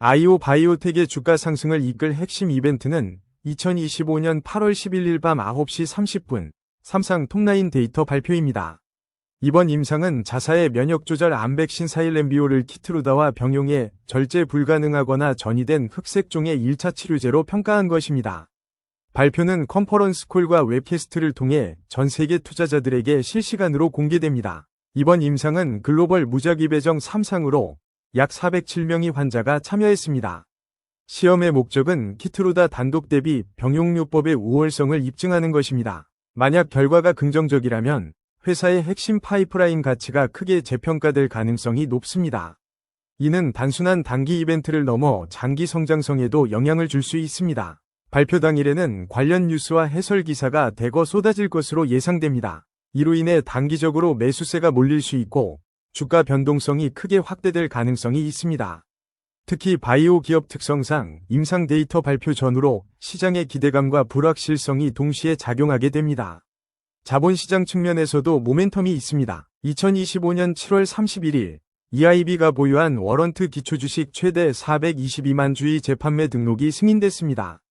아이오 바이오텍의 주가 상승을 이끌 핵심 이벤트는 2025년 8월 11일 밤 9시 30분 삼상 톱라인 데이터 발표입니다. 이번 임상은 자사의 면역 조절 암백신 사일렌비오를 키트루다와 병용해 절제 불가능하거나 전이된 흑색종의 1차 치료제로 평가한 것입니다. 발표는 컨퍼런스 콜과 웹캐스트를 통해 전 세계 투자자들에게 실시간으로 공개됩니다. 이번 임상은 글로벌 무작위 배정 3상으로 약 407명의 환자가 참여했습니다. 시험의 목적은 키트루다 단독 대비 병용요법의 우월성을 입증하는 것입니다. 만약 결과가 긍정적이라면 회사의 핵심 파이프라인 가치가 크게 재평가될 가능성이 높습니다. 이는 단순한 단기 이벤트를 넘어 장기 성장성에도 영향을 줄 수 있습니다. 발표 당일에는 관련 뉴스와 해설 기사가 대거 쏟아질 것으로 예상됩니다. 이로 인해 단기적으로 매수세가 몰릴 수 있고 주가 변동성이 크게 확대될 가능성이 있습니다. 특히 바이오 기업 특성상 임상 데이터 발표 전후로 시장의 기대감과 불확실성이 동시에 작용하게 됩니다. 자본시장 측면에서도 모멘텀이 있습니다. 2025년 7월 31일 EIB가 보유한 워런트 기초주식 최대 422만 주의 재판매 등록이 승인됐습니다.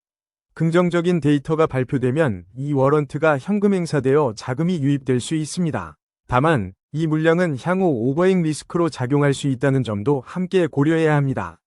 긍정적인 데이터가 발표되면 이 워런트가 현금 행사되어 자금이 유입될 수 있습니다. 다만 이 물량은 향후 오버행 리스크로 작용할 수 있다는 점도 함께 고려해야 합니다.